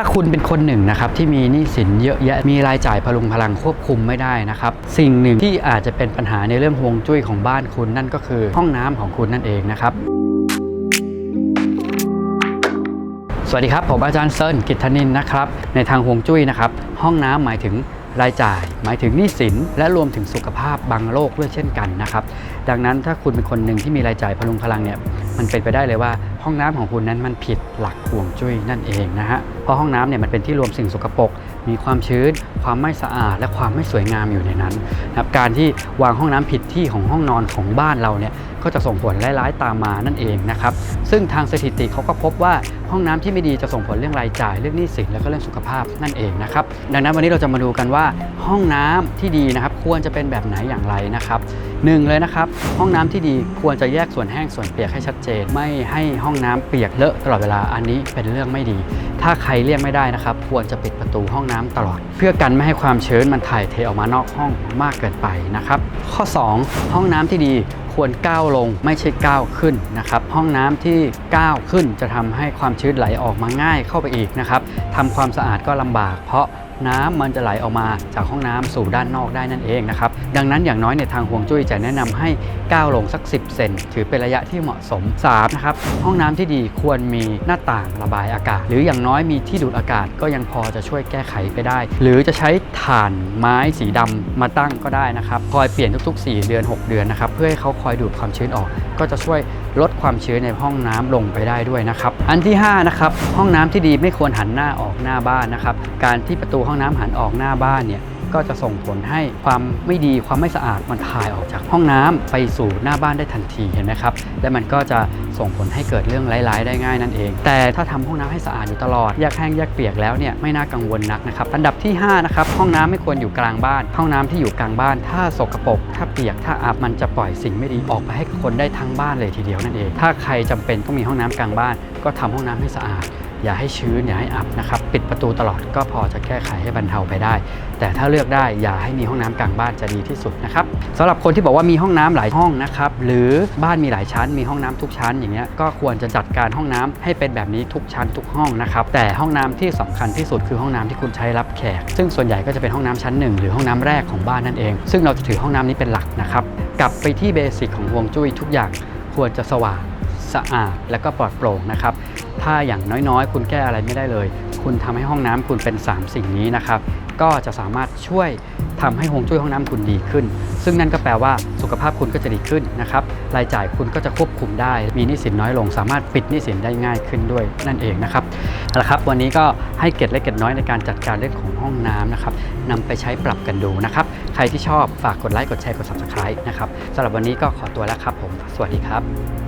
ถ้าคุณเป็นคนหนึ่งนะครับที่มีหนี้สินเยอะแยะมีรายจ่ายพลุงพลังควบคุมไม่ได้นะครับสิ่งหนึ่งที่อาจจะเป็นปัญหาในเรื่องฮวงจุ้ยของบ้านคุณนั่นก็คือห้องน้ำของคุณนั่นเองนะครับสวัสดีครับ ผมอาจารย์เซิร์นกิตธนินนะครับ ในทางฮวงจุ้ยนะครับ ห้องน้ำหมายถึง รายจ่าย หมายถึงหนี้สิน และรวมถึงสุขภาพบางโรคด้วยเช่นกันนะครับ ดังนั้นถ้าคุณเป็นคนหนึ่งที่มีรายจ่ายพลุงพลังเนี่ยมันเป็นไปได้เลยว่าห้องน้ำของคุณนั้นมันผิดหลักห่วงจุ้ยนั่นเองนะฮะเพราะห้องน้ำเนี่ยมันเป็นที่รวมสิ่งสกปรกมีความชื้น ความไม่สะอาด และความไม่สวยงามอยู่ในนั้นนะครับการที่วางห้องน้ำผิดที่ของห้องนอนของบ้านเราเนี่ยก็จะส่งผลร้ายๆตามมานั่นเองนะครับซึ่งทางสถิติเขาก็พบว่า ห้องน้ำที่ไม่ดีจะส่งผลเรื่องรายจ่ายเรื่องหนี้สินแล้วก็เรื่องสุขภาพนั่นเองนะครับดังนั้นวันนี้เราจะมาดูกันว่าห้องน้ำที่ดีนะครับควรจะเป็นแบบไหนอย่างไรนะครับหนึ่งเลยนะครับห้องน้ำที่ดีควรจะแยกส่วนแห้งส่วนเปียกให้ชัดเจน ไม่ให้ห้องน้ำเปียกเลอะตลอดเวลาอันนี้เป็นเรื่องไม่ดี ถ้าใครเลี่ยงไม่ได้นะครับ ควรจะปิดประตูห้องน้ำตลอด เพื่อกันไม่ให้ความชื้นมันถ่ายเทออกมานอกห้องมากเกินไปนะครับข้อ 2 ห้องน้ำที่ดีควรก้าวลงไม่ใช่ก้าวขึ้นนะครับห้องน้ำที่ก้าวขึ้นจะทำให้ความชื้นไหลออกมาง่ายเข้าไปอีกนะครับทำความสะอาดก็ลำบาก เพราะ น้ำมันจะไหลออกมาจากห้องน้ำสู่ด้านนอกได้นั่นเองนะครับ ดังนั้นอย่างน้อยในทางห่วงจุ้ยจะแนะนำให้ก้าวลงสัก 10 เซนถือเป็นระยะที่เหมาะสม3นะครับห้องน้ำที่ดีควรมีหน้าต่างระบายอากาศ หรืออย่างน้อยมีที่ดูดอากาศก็ยังพอจะช่วยแก้ไขไปได้ หรือจะใช้ถ่านไม้สีดำมาตั้งก็ได้นะครับคอยเปลี่ยนทุก ๆ 4 เดือน 6 เดือนนะครับเพื่อให้เขาคอยดูดความชื้นออก ก็จะช่วยลดความชื้นในห้องน้ำลงไปได้ด้วยนะครับอันที่5นะครับห้องน้ำที่ดีไม่ควรหันหน้าออกหน้าบ้านนะครับการที่ประตูห้องน้ำหันออกหน้าบ้านเนี่ยก็จะส่งผลให้ความไม่ดีความไม่สะอาดมันถ่ายออกจากห้องน้ำไปสู่หน้าบ้านได้ทันทีเห็นไหมครับ และมันก็จะส่งผลให้เกิดเรื่องร้ายๆ ได้ง่ายนั่นเอง แต่ถ้าทำห้องน้ำให้สะอาดอยู่ตลอดแยกแห้งแยกเปียกแล้วเนี่ยไม่น่ากังวลนักนะครับ อันดับที่5นะครับห้องน้ำไม่ควรอยู่กลางบ้าน ห้องน้ำที่อยู่กลางบ้าน ถ้าสกปรกถ้าเปียกถ้าอับมันจะปล่อยสิ่งไม่ดีออกไปให้คนได้ทั้งบ้านเลยทีเดียวนั่นเอง ถ้าใครจำเป็นต้องมีห้องน้ำกลางบ้าน ก็ทำห้องน้ำให้สะอาด อย่าให้ชื้นอย่าให้อับนะครับปิดประตูตลอดก็พอจะแก้ไขให้บรรเทาไปได้ แต่ถ้าเลือกได้อย่าให้มีห้องน้ำกลางบ้านจะดีที่สุดนะครับสำหรับคนที่บอกว่ามีห้องน้ำหลายห้องนะครับหรือบ้านมีหลายชั้น มีห้องน้ำทุกชั้นอย่างเงี้ยก็ควรจะจัดการห้องน้ำให้เป็นแบบนี้ทุกชั้นทุกห้องนะครับแต่ห้องน้ำที่สำคัญที่สุดคือห้องน้ำที่คุณใช้รับแขก ซึ่งส่วนใหญ่ก็จะเป็นห้องน้ำชั้นหนึ่งหรือห้องน้ำแรกของบ้านนั่นเอง ซึ่งเราจะถือห้องน้ำนี้เป็นหลักนะครับกลับไปที่เบสิกของฮวงจุ้ยทุกอย่างควรจะสว่างสะอาดและก็ปลอดโปร่งนะครับ ถ้าอย่างน้อยๆ คุณแก้อะไรไม่ได้เลย คุณทำให้ห้องน้ำคุณเป็น 3 สิ่งนี้นะครับ ก็จะสามารถช่วยทำให้ฮวงจุ้ยห้องน้ำคุณดีขึ้น ซึ่งนั่นก็แปลว่าสุขภาพคุณก็จะดีขึ้นนะครับ รายจ่ายคุณก็จะควบคุมได้ มีหนี้สินน้อยลง สามารถปิดหนี้สินได้ง่ายขึ้นด้วยนั่นเองนะครับเอาละครับ วันนี้ก็ให้เก็ดเล็กเก็ดน้อยในการจัดการเรื่องของห้องน้ำนะครับนำไปใช้ปรับกันดูนะครับ ใครที่ชอบฝากกดไลค์ กดแชร์ กด subscribe นะครับสำหรับวันนี้ก็ขอตัวแล้วครับผม สวัสดีครับ